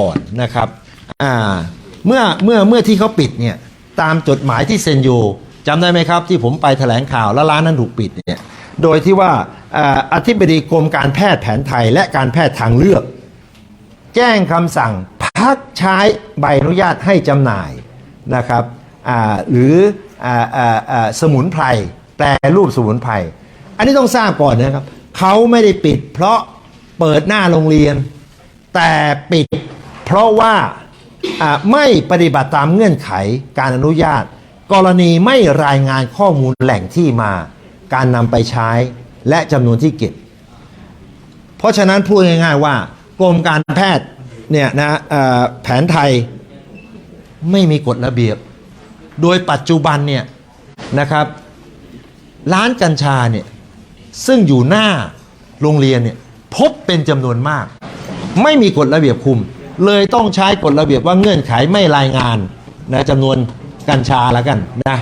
ก่อนนะครับอ่าเมื่อเมื่อเมื่อที่เขาปิดเนี่ยตามจดหมายที่เซ็นอยู่จำได้ไหมครับ ที่ผมไปแถลงข่าวแล้วร้านนั้นถูกปิดเนี่ยโดยที่ว่าอธิบดีกรมการแพทย์แผนไทยและการแพทย์ทางเลือก แจ้งคำสั่งพักใช้ใบอนุญาตให้จำหน่ายนะครับหรือออสมุนไพรแปรรูปสมุนไพรอันนี้ต้องทราบก่อนนะครับเขาไม่ได้ปิดเพราะเปิดหน้าโรงเรียน แต่ปิด เพราะว่าไม่ปฏิบัติตามเงื่อนไขการอนุญาต กรณีไม่รายงานข้อมูลแหล่งที่มา การนำไปใช้และจำนวนที่เก็บ เพราะฉะนั้นพูดง่ายๆว่ากรมการแพทย์เนี่ยนะแผนไทยไม่มีกฎระเบียบ โดยปัจจุบันเนี่ยนะครับ ร้านกัญชาเนี่ยซึ่งอยู่หน้าโรงเรียนเนี่ยพบเป็นจำนวนมาก ไม่มีกฎระเบียบคุม เลยต้องใช้กฎระเบียบว่าเงื่อนไขไม่รายงานนะจำนวนกัญชาแล้วกันนะ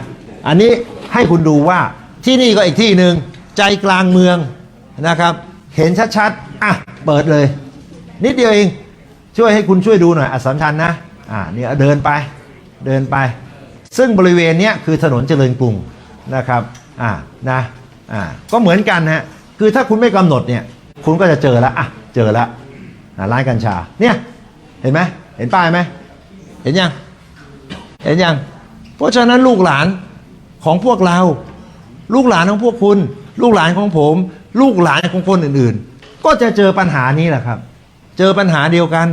อันนี้ให้คุณดูว่าที่นี่ก็อีกที่หนึ่งใจกลางเมืองนะครับ เห็นชัดๆอะเปิดเลย นิดเดียวเองช่วยให้คุณช่วยดูหน่อยอัศมชัญนะอ่าเนี่ยเดินไปเดินไป ซึ่งบริเวณเนี้ยคือถนนเจริญกรุงนะครับอ่านะอ่าก็เหมือนกันฮะคือถ้าคุณไม่กำหนดเนี่ยคุณก็จะเจอแล้วอะเจอแล้วร้านกัญชาเนี่ย เห็นไหมเห็นป้ายไหมเห็นยังเห็นยังเพราะฉะนั้นลูกหลานของพวกเรา ลูกหลานของพวกคุณ ลูกหลานของผม ลูกหลานของคนอื่นๆ ก็จะเจอปัญหานี้แหละครับ เจอปัญหาเดียวกัน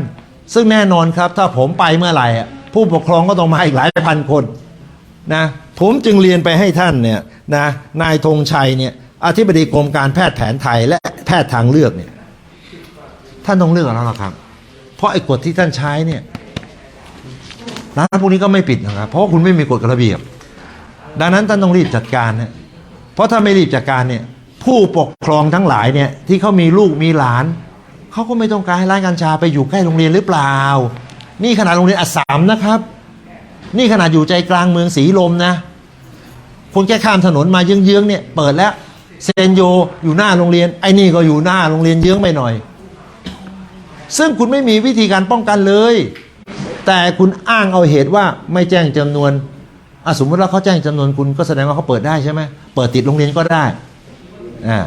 ซึ่งแน่นอนครับถ้าผมไปเมื่อไหร่อะผู้ปกครองก็ต้องมาอีกหลายพันคนนะผมจึงเรียนไปให้ท่านเนี่ยนะนายธงชัยเนี่ยอธิบดีกรมการแพทย์แผนไทยและแพทย์ทางเลือกเนี่ยท่านต้องเลือกแล้วล่ะครับ เพราะไอ้กฎที่ท่านใช้เนี่ยร้านพวกนี้ก็ไม่ปิดนะครับ เพราะว่าคุณไม่มีกฎระเบียบ ดังนั้นท่านต้องรีบจัดการเนะเพราะถ้าไม่รีบจัดการเนี่ยผู้ปกครองทั้งหลายเนี่ยที่เขามีลูกมีหลานเขาก็ไม่ต้องการให้ร้านกัญชาไปอยู่ใกล้โรงเรียนหรือเปล่า นี่ขนาดโรงเรียนอัสสามนะครับ นี่ขนาดอยู่ใจกลางเมืองสีลมนะคนแค่ข้ามถนนมาเยื้องๆเนี่ยเปิดแล้วเซนโยอยู่หน้าโรงเรียนไอ้นี่ก็อยู่หน้าโรงเรียนเยื้องไปหน่อย ซึ่งคุณไม่มีวิธีการป้องกันเลย แต่คุณอ้างเอาเหตุว่าไม่แจ้งจำนวนอะสมมติว่าเขาแจ้งจำนวนคุณก็แสดงว่าเขาเปิดได้ใช่ไหมเปิดติดโรงเรียนก็ได้อ่า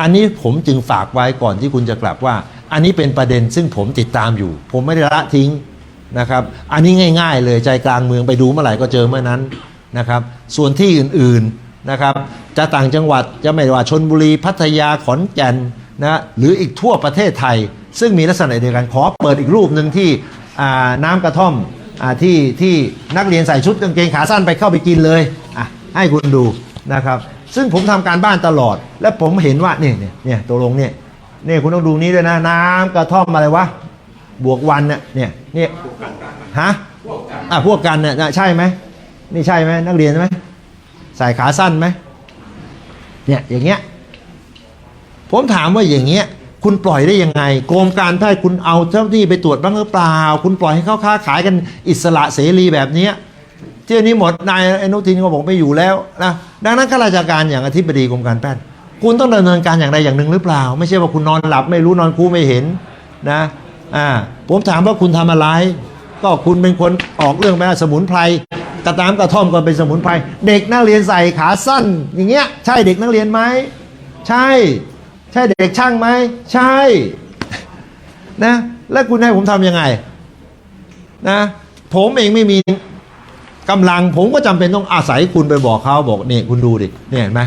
อันนี้ผมจึงฝากไว้ก่อนที่คุณจะกลับว่า อันนี้เป็นประเด็นซึ่งผมติดตามอยู่ ผมไม่ได้ละทิ้งนะครับ อันนี้ง่าย ๆ เลยใจกลางเมืองไปดูเมื่อไหร่ก็เจอเมื่อนั้นนะครับ ส่วนที่อื่นๆนะครับจะต่างจังหวัดจะไม่ว่าชนบุรีพัทยาขอนแก่นนะหรืออีกทั่วประเทศไทย ซึ่งมีลักษณะเดียวกันขอเปิดอีกรูปหนึ่งที่น้ำกระท่อมอที่ที่นักเรียนใส่ชุดกางเกงขาสั้นไปเข้าไปกินเลยอะให้คุณดูนะครับ ซึ่งผมทำการบ้านตลอด และผมเห็นว่าเนี่ยเนี่ยตัวลงเนี่ยเนี่ยคุณต้องดูนี้ด้วยนะ น้ำกระท่อมอะไรวะบวกวันเนี่ยเนี่ยเนี่ยฮะอะพวกกันเนี่ยใช่ไหมนี่ใช่ไหมนักเรียนไหมใส่ขาสั้นไหมเนี่ยอย่างเงี้ยผมถามว่าอย่างเงี้ย คุณปล่อยได้ยังไงกรมการแพทย์คุณเอาเจ้าหน้าที่ไปตรวจบ้างหรือเปล่า คุณปล่อยให้เขาค้าขายกันอิสระเสรีแบบนี้เที่ยวนี้หมดนายอนุทินก็บอกไม่อยู่แล้วนะดังนั้นข้าราชการอย่างอธิบดีกรมการแพทย์คุณต้องดำเนินการอย่างใดอย่างหนึ่งหรือเปล่า ไม่ใช่ว่าคุณนอนหลับไม่รู้นอนคู่ไม่เห็นนะอ่าผมถามว่าคุณทำอะไร ก็คุณเป็นคนออกเรื่องแม่สมุนไพรกระตามกระท่อมก็เป็นสมุนไพรเด็กนักเรียนใส่ขาสั้น อย่างเงี้ยใช่เด็กนักเรียนไหมใช่ ใช่เด็กช่างไหมใช่นะ แล้วคุณให้ผมทำยังไงนะผมเองไม่มีกำลังผมก็จำเป็นต้องอาศัยคุณไปบอกเขาบอกนี่คุณดูดิเนี่ยเห็นไหม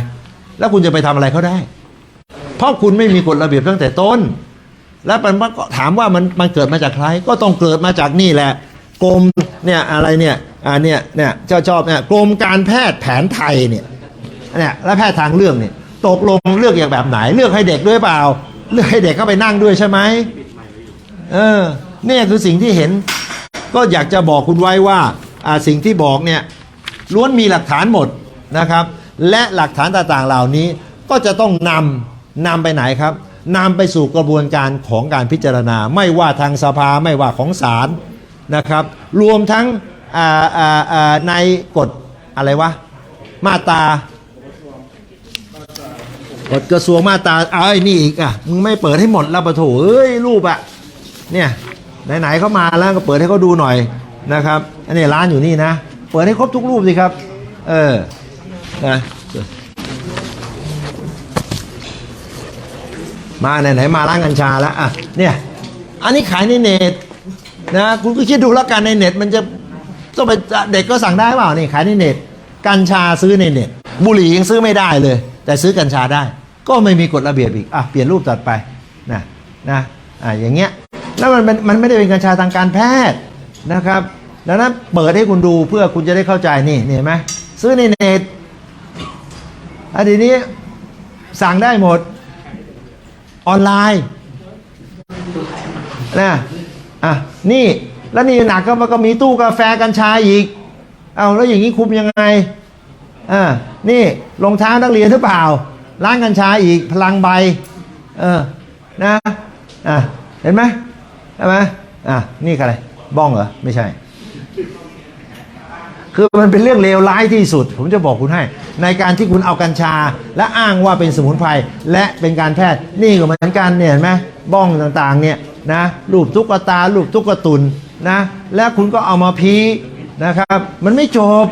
แล้วคุณจะไปทำอะไรเขาได้ เพราะคุณไม่มีกฎระเบียบตั้งแต่ต้น แล้วมันก็ถามว่ามันมันเกิดมาจากใคร ก็ต้องเกิดมาจากนี่แหละกรมเนี่ยอะไรเนี่ยอ่าเนี่ยเนี่ยเจ้าชอบเนี่ยกรมการแพทย์แผนไทยเนี่ยเนี่ยและแพทย์ทางเลือกเนี่ย ตกลงเลือกอย่างแบบไหน เลือกให้เด็กด้วยเปล่า เลือกให้เด็กเข้าไปนั่งด้วยใช่ไหมเออเนี่ยคือสิ่งที่เห็น ก็อยากจะบอกคุณไว้ว่าอ่าสิ่งที่บอกเนี่ยล้วนมีหลักฐานหมดนะครับ และหลักฐานต่างๆเหล่านี้ก็จะต้องนำนำไปไหนครับนำไปสู่กระบวนการของการพิจารณา ไม่ว่าทางสภาไม่ว่าของศาลนะครับ รวมทั้งในกฎอะไรวะมาตรา กฎกระทรวงมาตราเอ้ยนี่อีกอะมึงไม่เปิดให้หมดแล้วปะโถเอ้ยรูปอะเนี่ยไหนๆเขามาแล้วก็เปิดให้เขาดูหน่อยนะครับอันนี้ร้านอยู่นี่นะ เปิดให้ครบทุกรูปสิครับ เออนะมาไหนๆมาร้านกัญชาแล้วอะเนี่ยอันนี้ขายในเน็ตนะคุณก็คิดดูแล้วกันในเน็ตมันจะต้องไปเด็กก็สั่งได้เปล่านี่ขายในเน็ตกัญชาซื้อในเน็ตบุหรี่ยังซื้อไม่ได้เลย แต่ซื้อกัญชาได้ ก็ไม่มีกฎระเบียบอีกอะเปลี่ยนรูปตัดไปนะนะอะอย่างเงี้ยแล้วมันมันไม่ได้เป็นกัญชาทางการแพทย์นะครับ ดังนั้นเปิดให้คุณดูเพื่อคุณจะได้เข้าใจนี่นี่เห็นไหมซื้อในเน็ตอันนี้สั่งได้หมดออนไลน์นะอะนี่แล้วนี่หนักก็มันก็มีตู้กาแฟกัญชาอีก เอาแล้วอย่างนี้คุมยังไง อ่านี่รองเท้านักเรียนหรือเปล่าร้านกัญชาอีกพลังใบเออนะอะเห็นไหมใช่ไหมอะนี่อะไรบ้องเหรอไม่ใช่ คือมันเป็นเรื่องเลวร้ายที่สุด ผมจะบอกคุณให้ ในการที่คุณเอากัญชา และอ้างว่าเป็นสมุนไพรและเป็นการแพทย์นี่ก็เหมือนกันเนี่ยเห็นไหมบ้องต่างๆเนี่ยนะรูปตุ๊กตารูปตุ๊กตุนนะและคุณก็เอามาพีนะครับ มันไม่จบ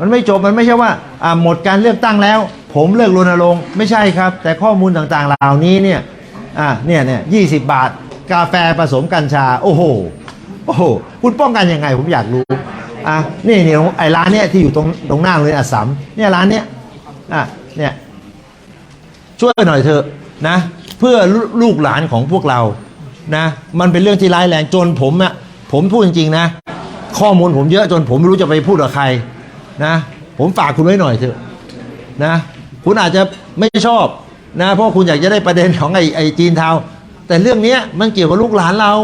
มันไม่จบมันไม่ใช่ว่าอ่าหมดการเลือกตั้งแล้ว ผมเลิกรณรงค์ไม่ใช่ครับ แต่ข้อมูลต่างๆเหล่านี้เนี่ยอ่าเนี่ยเนี่ยยีบาท กาแฟผสมกัญชา โอ้โหโอ้โหคุณป้องกันยังไงผมอยากรู้อะนี่เนี่ยไอ้ร้านเนี้ยที่อยู่ตรงตรงหน้าเรียอัสสัมเนี่ยร้านเนี้ยอะเนี่ยช่วยหน่อยเถอะนะ เพื่อลูลูกหลานของพวกเรานะมันเป็นเรื่องที่ร้ายแรงจนผมอะผมพูดจริงๆนะ ข้อมูลผมเยอะจนผมไม่รู้จะไปพูดกับใคร นะ ผมฝากคุณไว้หน่อยเถอะนะ คุณอาจจะไม่ชอบนะ เพราะคุณอยากจะได้ประเด็นของไอ้ไอ้จีนเทาแต่เรื่องนี้มันเกี่ยวกับลูกหลานเรา